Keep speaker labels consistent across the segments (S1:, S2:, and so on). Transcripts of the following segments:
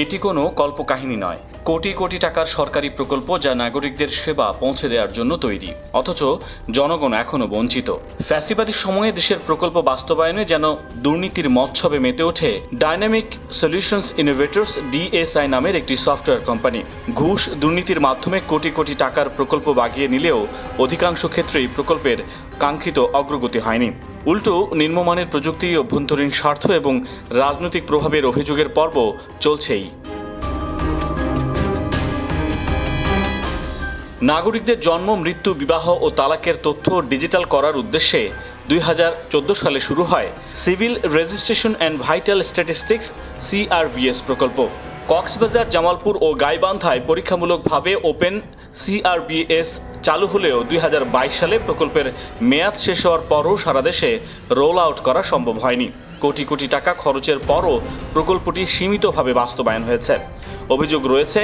S1: এটি কোনো কল্পকাহিনী নয়। কোটি কোটি টাকার সরকারি প্রকল্প যা নাগরিকদের সেবা পৌঁছে দেওয়ার জন্য তৈরি। অথচ জনগণ এখনও বঞ্চিত। ফ্যাসিবাদী সময়ে দেশের প্রকল্প বাস্তবায়নে যেন দুর্নীতির মৎসবে মেতে ওঠে ডাইনামিক সলিউশনস ইনোভেটর্স ডিএসআই নামের একটি সফটওয়্যার কোম্পানি। ঘুষ দুর্নীতির মাধ্যমে কোটি কোটি টাকার প্রকল্প বাগিয়ে নিলেও অধিকাংশ ক্ষেত্রেই প্রকল্পের কাঙ্ক্ষিত অগ্রগতি হয়নি। উল্টো নিম্নমানের প্রযুক্তি, অভ্যন্তরীণ স্বার্থ এবং রাজনৈতিক প্রভাবের অভিযোগের পর্ব চলছেই। নাগরিকদের জন্ম, মৃত্যু, বিবাহ ও তালাকের তথ্য ডিজিটাল করার উদ্দেশ্যে দুই হাজার চোদ্দ সালে শুরু হয় civil registration and vital statistics CRVS প্রকল্প। কক্সবাজার, জামালপুর ও গাইবান্ধায় পরীক্ষামূলকভাবে ওপেন সিআরবিএস চালু হলেও দুই হাজার বাইশ সালে প্রকল্পের মেয়াদ শেষ হওয়ার পরও সারা দেশে রোল আউট করা সম্ভব হয়নি। কোটি কোটি টাকা খরচের পরও প্রকল্পটি সীমিতভাবে বাস্তবায়ন হয়েছে। অভিযোগ রয়েছে,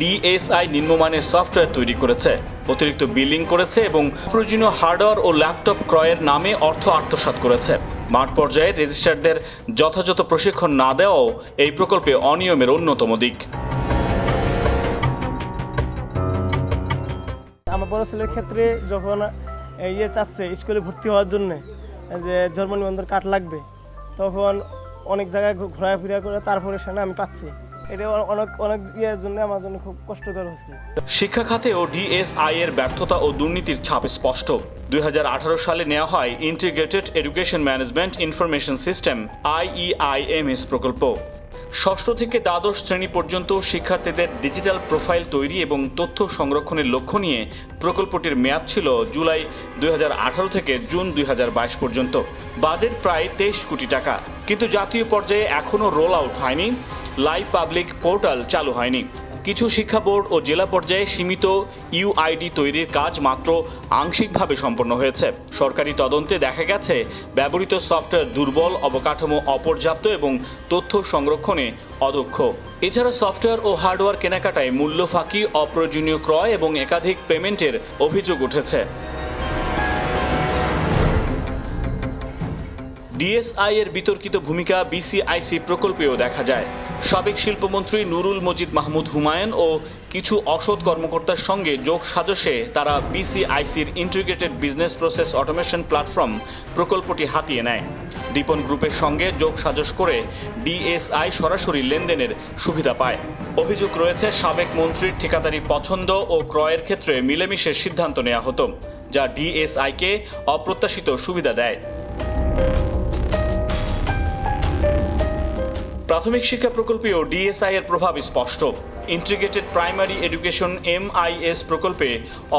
S1: ডিএসআই নিম্নমানের সফটওয়্যার তৈরি করেছে, অতিরিক্ত বিলিং করেছে এবং প্রয়োজনীয় হার্ডওয়্যার ও ল্যাপটপ ক্রয়ের নামে অর্থ আত্মসাৎ করেছে। মাঠ পর্যায়ে রেজিস্ট্রারদের যথাযথ প্রশিক্ষণ না দেওয়াও এই প্রকল্পে অনিয়মের অন্যতম দিক।
S2: আমার বড় ছেলের ক্ষেত্রে যখন ইয়ে চাচ্ছে স্কুলে ভর্তি হওয়ার জন্য যে জন্ম নিবন্ধন কার্ড লাগবে, তখন অনেক জায়গায় ঘোরাফেরা করে তারপরে সেখানে আমি পাচ্ছি। এটা অনেক অনেক জন্য আমার জন্য খুব কষ্টকর হচ্ছে
S1: শিক্ষা খাতেও ডিএসআই এর ব্যর্থতা ও দুর্নীতির ছাপ স্পষ্ট। দুই হাজার আঠারো সালে নেওয়া হয় integrated education management information system IEIMS প্রকল্প। ষষ্ঠ থেকে দ্বাদশ শ্রেণি পর্যন্ত শিক্ষার্থীদের ডিজিটাল প্রোফাইল তৈরি এবং তথ্য সংরক্ষণের লক্ষ্য নিয়ে প্রকল্পটির মেয়াদ ছিল জুলাই দুই হাজার আঠারো থেকে জুন দুই হাজার বাইশ পর্যন্ত। বাজেট প্রায় তেইশ কোটি টাকা। কিন্তু জাতীয় পর্যায়ে এখনও রোল আউট হয়নি। লাইভ পাবলিক পোর্টাল চালু হয়নি। কিছু শিক্ষা বোর্ড ও জেলা পর্যায়ে সীমিত ইউআইডি তৈরির কাজ মাত্র আংশিকভাবে সম্পন্ন হয়েছে। সরকারি তদন্তে দেখা গেছে, ব্যবহৃত সফটওয়্যার দুর্বল, অবকাঠামো অপর্যাপ্ত এবং তথ্য সংরক্ষণে অদক্ষ। এছাড়া সফটওয়্যার ও হার্ডওয়্যার কেনাকাটায় মূল্য ফাঁকি, অপ্রয়োজনীয় ক্রয় এবং একাধিক পেমেন্টের অভিযোগ উঠেছে। ডিএসআই এর বিতর্কিত ভূমিকা বিসিআইসি প্রকল্পেও দেখা যায়। সাবেক শিল্পমন্ত্রী নুরুল মজিদ মাহমুদ হুমায়ুন ও কিছু অসৎ কর্মকর্তার সঙ্গে যোগ সাজসে তারা বিসিআইসির integrated business process automation platform প্রকল্পটি হাতিয়ে নেয়। দীপন গ্রুপের সঙ্গে যোগ সাজস করে ডিএসআই সরাসরি লেনদেনের সুবিধা পায়। অভিযোগ রয়েছে, সাবেক মন্ত্রীর ঠিকাদারি পছন্দ ও ক্রয়ের ক্ষেত্রে মিলেমিশে সিদ্ধান্ত নেওয়া হতো, যা ডিএসআইকে অপ্রত্যাশিত সুবিধা দেয়। প্রাথমিক শিক্ষা প্রকল্পেও ডিএসআই এর প্রভাব স্পষ্ট। ইন্টিগ্রেটেড প্রাইমারি এডুকেশন এমআইএস প্রকল্পে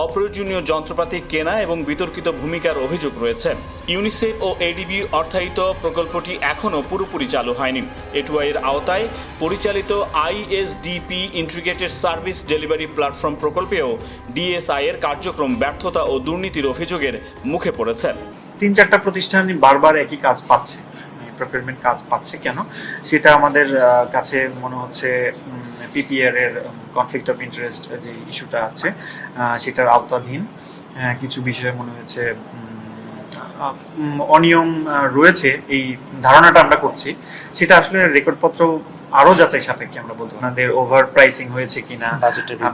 S1: অপ্রয়োজনীয় যন্ত্রপাতি কেনা এবং বিতর্কিত ভূমিকার অভিযোগ রয়েছে। ইউনিসেফ ও এডিবি অর্থায়িত প্রকল্পটি এখনও পুরোপুরি চালু হয়নি। এটুআই এর আওতায় পরিচালিত ISDP integrated service delivery platform প্রকল্পেও DSI এর কার্যক্রম ব্যর্থতা ও দুর্নীতির অভিযোগের মুখে পড়েছে।
S3: তিন চারটা প্রতিষ্ঠান বারবার একই কাজ পাচ্ছে। প্রকিউরমেন্ট কাজ পাচ্ছে কেন? সেটা আমাদের কাছে মনে হচ্ছে পিপিআর এর কনফ্লিক্ট অফ ইন্টারেস্ট যে ইস্যুটা আছে সেটার আওতাধীন কিছু বিষয়ে মনে উম, অনিয়ম রয়েছে এই ধারণাটা আমরা করছি। সেটা আসলে রেকর্ডপত্র আরও যাচাই সাপেক্ষে আমরা বলতে ওনাদের ওভার প্রাইসিং হয়েছে কিনা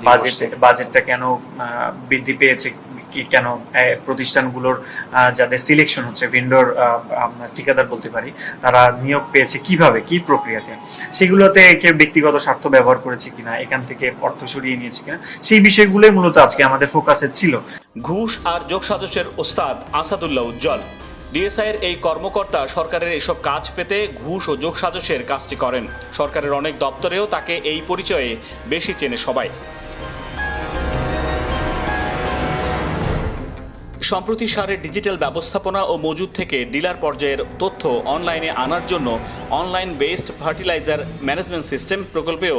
S3: বাজেট বাজেটটা কেন বৃদ্ধি পেয়েছে কেন প্রতিষ্ঠানগুলোর যাদের সিলেকশন হচ্ছে ভেন্ডর ঠিকাদার বলতে পারি, তারা নিয়োগ পেয়েছে কীভাবে, কি প্রক্রিয়াতে? সেগুলোতে কেউ ব্যক্তিগত স্বার্থ ব্যবহার করেছে কিনা, এখান থেকে অর্থ সরিয়ে নিয়েছে কিনা, সেই বিষয়গুলোই মূলত আজকে আমাদের ফোকাসে ছিল।
S1: ঘুষ আর যোগসাজসের ওস্তাদ আসাদুল্লাহ উজ্জ্বল ডিএসআইয়ের এই কর্মকর্তা সরকারের এসব কাজ পেতে ঘুষ ও যোগসাজসের কাজটি করেন। সরকারের অনেক দপ্তরেও তাকে এই পরিচয়ে বেশি চেনে সবাই। সম্প্রতি সারের ডিজিটাল ব্যবস্থাপনা ও মজুদ থেকে ডিলার পর্যায়ের তথ্য অনলাইনে আনার জন্য online based fertiliser management system প্রকল্পেও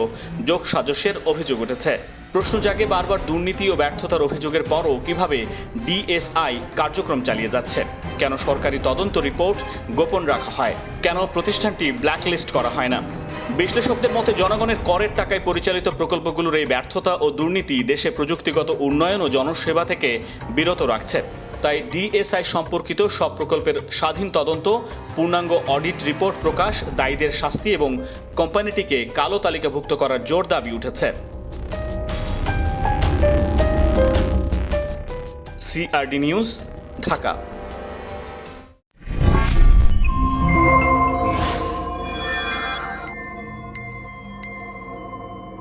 S1: যোগ সাজস্যের অভিযোগ উঠেছে। প্রশ্ন জাগে বারবার দুর্নীতি ও ব্যর্থতার অভিযোগের পরও কীভাবে ডিএসআই কার্যক্রম চালিয়ে যাচ্ছে? কেন সরকারি তদন্ত রিপোর্ট গোপন রাখা হয়? কেন প্রতিষ্ঠানটি ব্ল্যাকলিস্ট করা হয় না? বিশ্লেষকদের মতে জনগণের করের টাকায় পরিচালিত প্রকল্পগুলোর এই ব্যর্থতা ও দুর্নীতি দেশে প্রযুক্তিগত উন্নয়ন ও জনসেবা থেকে বিরত রাখছে। তাই ডিএসআই সম্পর্কিত সব প্রকল্পের স্বাধীন তদন্ত, পূর্ণাঙ্গ অডিট রিপোর্ট প্রকাশ, দায়ীদের শাস্তি এবং কোম্পানিটিকে কালো তালিকাভুক্ত করার জোর দাবি উঠেছে। CRD news, Dhaka.